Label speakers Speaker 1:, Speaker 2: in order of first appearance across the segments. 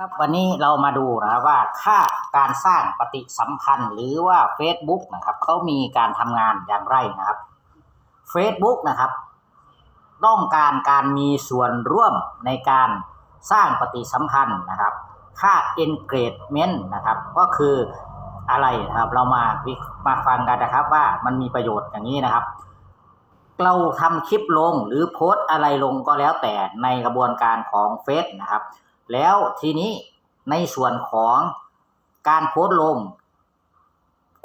Speaker 1: ครับวันนี้เรามาดูนะครับว่าค่าการสร้างปฏิสัมพันธ์หรือว่า Facebook นะครับเขามีการทำงานอย่างไรนะครับ Facebook นะครับ ต้องการการมีส่วนร่วมในการสร้างปฏิสัมพันธ์นะครับ ค่า engagement นะครับ ก็คืออะไรนะครับ เรามามาฟังกันนะครับว่ามันมีประโยชน์อย่างนี้นะครับเราทำคลิปลงหรือโพสต์อะไรลงก็แล้วแต่ในกระบวนการของเฟซนะครับ แล้วทีนี้ในส่วนของการโพสต์ลง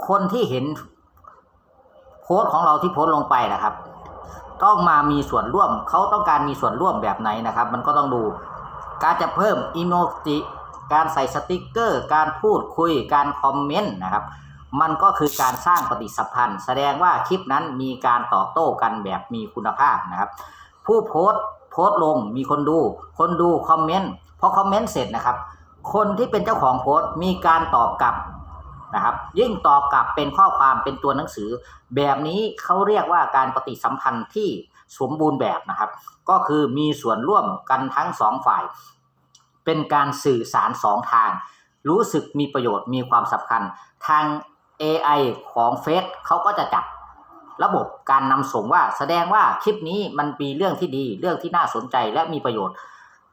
Speaker 1: คนที่เห็นโพสต์ของเราที่โพสต์ลงไปนะครับ ต้องมามีส่วนร่วม เขาต้องการมีส่วนร่วมแบบไหนนะครับ มันก็ต้องดู การจะเพิ่มอีโมจิการใส่สติกเกอร์ การพูดคุยการคอมเมนต์นะครับ มันก็คือการสร้างปฏิสัมพันธ์ แสดงว่าคลิปนั้นมีการตอบโต้กันแบบมีคุณภาพนะครับ ผู้โพสต์ พสต์ลงมีคนดู คนดูคอมเมนต์พอคอมเมนต์เสร็จนะครับ คนที่เป็นเจ้าของโพสต์มีการตอบกลับนะครับ ยิ่งตอบกลับเป็นข้อความเป็นตัวหนังสือ แบบนี้เขาเรียกว่าการปฏิสัมพันธ์ที่สมบูรณ์แบบนะครับ ก็คือมีส่วนร่วมกันทั้งสองฝ่าย เป็นการสื่อสารสองทาง รู้สึกมีประโยชน์มีความสำคัญ ทาง AI ของเฟซเขาก็จะจับ ระบบการนำส่งว่า แสดงว่าคลิปนี้มันมีเรื่องที่ดี เรื่องที่น่าสนใจและมีประโยชน์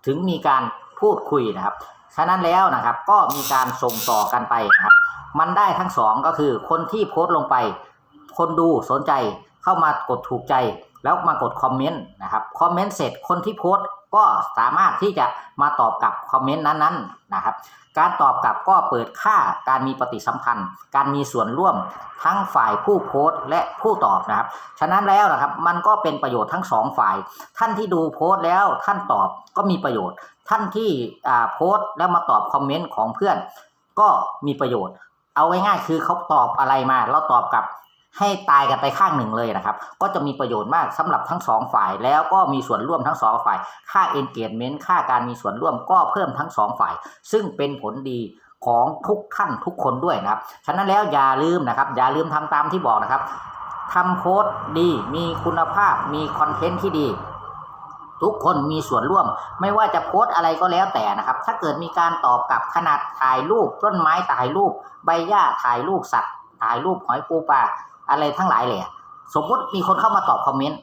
Speaker 1: ถึงมีการพูดคุยนะครับ ฉะนั้นแล้วนะครับก็มีการส่งต่อกันไปนะครับ มันได้ทั้งสองก็คือคนที่โพสต์ลงไป คนดูสนใจเข้ามากดถูกใจ แล้วมากดคอมเมนต์นะครับ คอมเมนต์เสร็จคนที่โพสต์ ก็สามารถที่จะมาตอบกลับคอมเมนต์นั้นๆนะครับ การตอบกลับก็เปิดค่าการมีปฏิสัมพันธ์ การมีส่วนร่วมทั้งฝ่ายผู้โพสต์และผู้ตอบนะครับ ฉะนั้นแล้วนะครับมันก็เป็นประโยชน์ทั้งสองฝ่าย ท่านที่ดูโพสต์แล้วท่านตอบก็มีประโยชน์ ท่านที่อ่าโพสต์แล้วมาตอบคอมเมนต์ของเพื่อน ก็มีประโยชน์ เอาง่ายๆคือเขาตอบอะไรมาเราตอบกลับ ให้ตายกันไปข้างหนึ่งเลยนะครับ ก็จะมีประโยชน์มากสำหรับทั้งสองฝ่าย แล้วก็มีส่วนร่วมทั้งสองฝ่าย ค่า engagement ค่าการมีส่วนร่วมก็เพิ่มทั้งสองฝ่าย ซึ่งเป็นผลดีของทุกท่านทุกคนด้วยนะครับ ฉะนั้นแล้วอย่าลืมนะครับ อย่าลืมทำตามที่บอกนะครับทำโค้ดดี มีคุณภาพ มีคอนเทนต์ที่ดีทุกคนมีส่วนร่วม ไม่ว่าจะโพสอะไรก็แล้วแต่นะครับ ถ้าเกิดมีการตอบกลับขนาดถ่ายรูปต้นไม้ถ่ายรูป ใบหญ้าถ่ายรูปสัตว์ถ่ายรูปหอยปูปลา อะไรทั้งหลายเลยอะสมมติมีคนเข้ามาตอบคอมเมนต์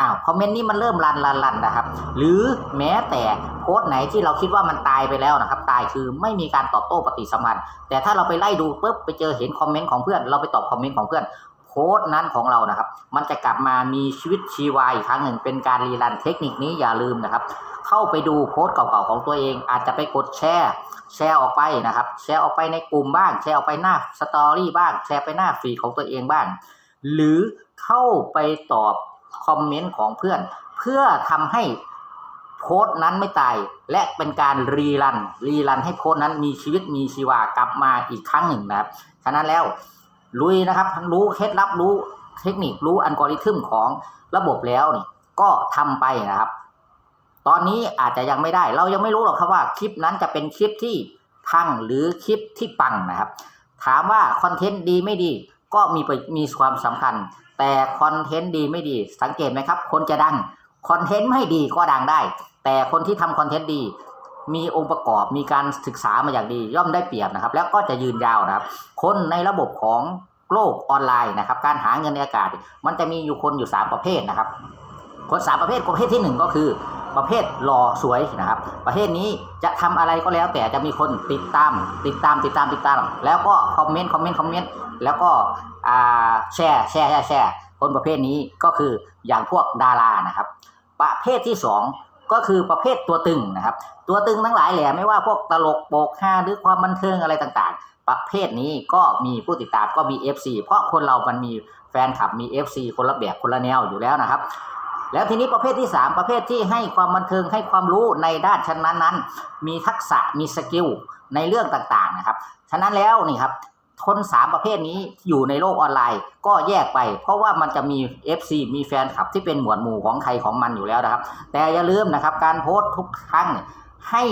Speaker 1: อ้าวคอมเมนต์นี้มันเริ่มรันรันรันนะครับ หรือแม้แต่โพสต์ไหนที่เราคิดว่ามันตายไปแล้วนะครับ ตายคือไม่มีการตอบโต้ปฏิสัมพันธ์ แต่ถ้าเราไปไล่ดูปุ๊บไปเจอเห็นคอมเมนต์ของเพื่อน เราไปตอบคอมเมนต์ของเพื่อนโพสต์นั้นของเรานะครับ มันจะกลับมามีชีวิตชีวาอีกครั้งหนึ่งเป็นการรีรันเทคนิคนี้อย่าลืมนะครับ เข้าไปดูโพสต์เก่าๆของตัวเอง อาจจะไปกดแชร์แชร์ออกไปนะครับ แชร์ออกไปในกลุ่มบ้าง แชร์ออกไปหน้าสตอรี่บ้าง แชร์ไปหน้าฟีดของตัวเองบ้าง หรือเข้าไปตอบคอมเมนต์ของเพื่อน เพื่อทำให้โพสต์นั้นไม่ตาย และเป็นการรีรัน รีรันให้โพสต์นั้นมีชีวิตมีชีวากลับมาอีกครั้งหนึ่งนะครับ ฉะนั้นแล้วลุยนะครับรู้เคล็ดลับรู้เทคนิครู้อัลกอริทึมของระบบแล้วนี่ก็ทำไปนะครับ ตอนนี้อาจจะยังไม่ได้ เรายังไม่รู้หรอกครับว่าคลิปนั้นจะเป็นคลิปที่พังหรือคลิปที่ปังนะครับ ถามว่าคอนเทนต์ดีไม่ดี ก็มีมีความสำคัญ แต่คอนเทนต์ดีไม่ดี สังเกตไหมครับ คนจะดังคอนเทนต์ไม่ดีก็ดังได้ แต่คนที่ทำคอนเทนต์ดี มีองค์ประกอบมีการศึกษามาอย่างดี ย่อมได้เปรียบนะครับ แล้วก็จะยืนยาวนะครับ คนในระบบของโลกออนไลน์นะครับ การหาเงินในอากาศ มันจะมีอยู่คนอยู่ 3 ประเภทนะครับ คนสามประเภทประเภทที่หนึ่งก็คือ ประเภทหล่อสวยนะครับ ประเภทนี้จะทำอะไรก็แล้ว แต่จะมีคนติดตาม ติดตามติดตามติดตาม แล้วก็คอมเมนต์คอมเมนต์คอมเมนต์แล้วก็แชร์แชร์แชร์แชร์คนประเภทนี้ก็คืออย่างพวกดารานะครับ ประเภทที่สองก็คือประเภทตัวตึงนะครับ ตัวตึงทั้งหลายแหละไม่ว่าพวกตลกโปกฮาหรือความบันเทิงอะไรต่างๆ ประเภทนี้ก็มีผู้ติดตามก็มี FC เพราะคนเรามันมีแฟนคลับมี FC คนละแบบคนละแนวอยู่แล้วนะครับ แล้วทีนี้ประเภทที่ 3 ประเภทที่ให้ความบันเทิงให้ความรู้ในด้านชั้นนั้น ๆ มีทักษะมีสกิลในเรื่องต่างๆนะครับ ฉะนั้นแล้วนี่ครับคนสามประเภทนี้อยู่ในโลกออนไลน์ก็แยกไป เพราะว่ามันจะมี FC มีแฟนคลับที่เป็นหมวดหมู่ของใครของมันอยู่แล้วนะครับ แต่อย่าลืมนะครับการโพสต์ทุกครั้งเนี่ยให้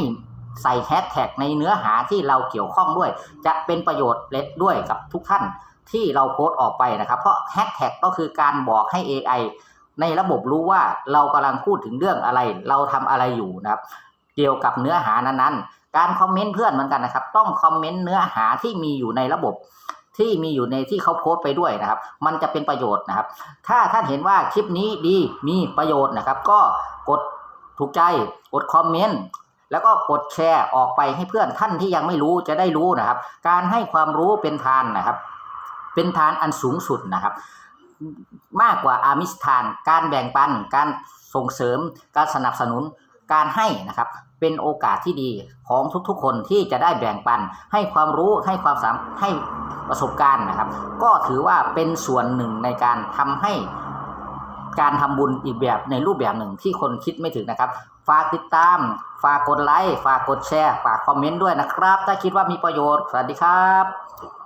Speaker 1: ใส่แฮชแท็กในเนื้อหาที่เราเกี่ยวข้องด้วย จะเป็นประโยชน์เล็ดด้วยกับทุกท่านที่เราโพสต์ออกไปนะครับ เพราะแฮชแท็กก็คือการบอกให้ AI ในระบบรู้ว่าเรากำลังพูดถึงเรื่องอะไร เราทำอะไรอยู่นะครับ เกี่ยวกับเนื้อหานั้นการคอมเมนต์เพื่อนเหมือนกันนะครับ ต้องคอมเมนต์เนื้อหาที่มีอยู่ในระบบที่มีอยู่ในที่เขาโพสต์ไปด้วยนะครับ มันจะเป็นประโยชน์นะครับ ถ้าท่านเห็นว่าคลิปนี้ดีมีประโยชน์นะครับ ก็กดถูกใจกดคอมเมนต์แล้วก็กดแชร์ออกไปให้เพื่อนท่านที่ยังไม่รู้จะได้รู้นะครับ การให้ความรู้เป็นทานนะครับ เป็นทานอันสูงสุดนะครับ มากกว่าอามิสทาน การแบ่งปัน การส่งเสริม การสนับสนุน การให้นะครับ เป็นโอกาสที่ดีของทุกๆ คนที่จะได้แบ่งปัน ให้ความรู้ ให้ความสามให้ประสบการณ์นะครับ ก็ถือว่าเป็นส่วนหนึ่งในการทำให้การทำบุญอีกแบบในรูปแบบหนึ่งที่คนคิดไม่ถึงนะครับ ฝากติดตาม ฝากกดไลค์ ฝากกดแชร์ ฝากคอมเมนต์ด้วยนะครับ ถ้าคิดว่ามีประโยชน์ สวัสดีครับ